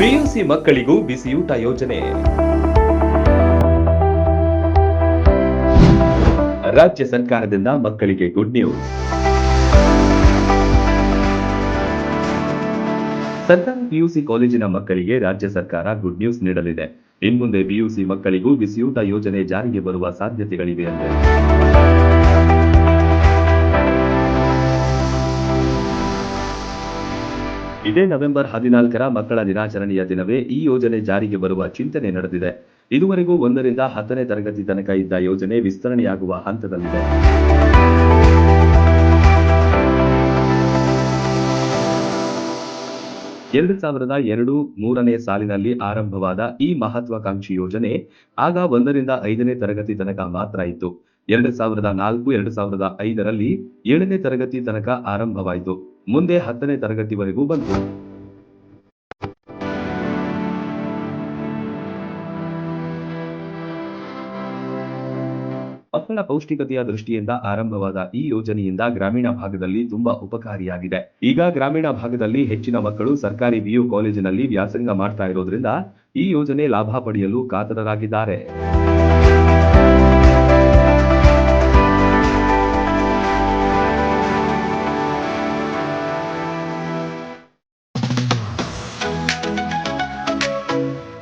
PUC ಮಕ್ಕಳಿಗೂ ಬಿಸಿಯೂಟ ಯೋಜನೆ. ರಾಜ್ಯ ಸರ್ಕಾರದಿಂದ ಮಕ್ಕಳಿಗೆ ಗುಡ್ ನ್ಯೂಸ್ ಸರ್ಕಾರಿ ಪಿಯುಸಿ ಕಾಲೇಜಿನ ಮಕ್ಕಳಿಗೆ ರಾಜ್ಯ ಸರ್ಕಾರ ಗುಡ್ ನ್ಯೂಸ್ ನೀಡಲಿದೆ. ಇನ್ಮುಂದೆ ಪಿಯುಸಿ ಮಕ್ಕಳಿಗೂ ಬಿಸಿಯೂಟ ಯೋಜನೆ ಜಾರಿಗೆ ಬರುವ ಸಾಧ್ಯತೆಗಳಿವೆ ಎಂದರು. ಇದೇ ನವೆಂಬರ್ ಹದಿನಾಲ್ಕರ ಮಕ್ಕಳ ದಿನಾಚರಣೆಯ ದಿನವೇ ಈ ಯೋಜನೆ ಜಾರಿಗೆ ಬರುವ ಚಿಂತನೆ ನಡೆದಿದೆ. ಇದುವರೆಗೂ ಒಂದರಿಂದ ಹತ್ತನೇ ತರಗತಿ ತನಕ ಇದ್ದ ಯೋಜನೆ ವಿಸ್ತರಣೆಯಾಗುವ ಹಂತದಲ್ಲಿದೆ. ಎರಡು ಸಾವಿರದ ಎರಡು ಮೂರನೇ ಸಾಲಿನಲ್ಲಿ ಆರಂಭವಾದ ಈ ಮಹತ್ವಾಕಾಂಕ್ಷಿ ಯೋಜನೆ ಆಗ ಒಂದರಿಂದ ಐದನೇ ತರಗತಿ ತನಕ ಮಾತ್ರ ಇತ್ತು. ಎರಡು ಸಾವಿರದ ನಾಲ್ಕು, ಎರಡು ಸಾವಿರದ ಐದರಲ್ಲಿ ಏಳನೇ ತರಗತಿ ತನಕ ಆರಂಭವಾಯಿತು. ಮುಂದೆ ಹತ್ತನೇ ತರಗತಿವರೆಗೂ ಬಂತು. ಮಕ್ಕಳ ಪೌಷ್ಟಿಕತೆಯ ದೃಷ್ಟಿಯಿಂದ ಆರಂಭವಾದ ಈ ಯೋಜನೆಯಿಂದ ಗ್ರಾಮೀಣ ಭಾಗದಲ್ಲಿ ತುಂಬಾ ಉಪಕಾರಿಯಾಗಿದೆ. ಈಗ ಗ್ರಾಮೀಣ ಭಾಗದಲ್ಲಿ ಹೆಚ್ಚಿನ ಮಕ್ಕಳು ಸರ್ಕಾರಿ ಬಿಯು ಕಾಲೇಜಿನಲ್ಲಿ ವ್ಯಾಸಂಗ ಮಾಡ್ತಾ ಇರೋದ್ರಿಂದ ಈ ಯೋಜನೆ ಲಾಭ ಪಡೆಯಲು ಕಾತರರಾಗಿದ್ದಾರೆ.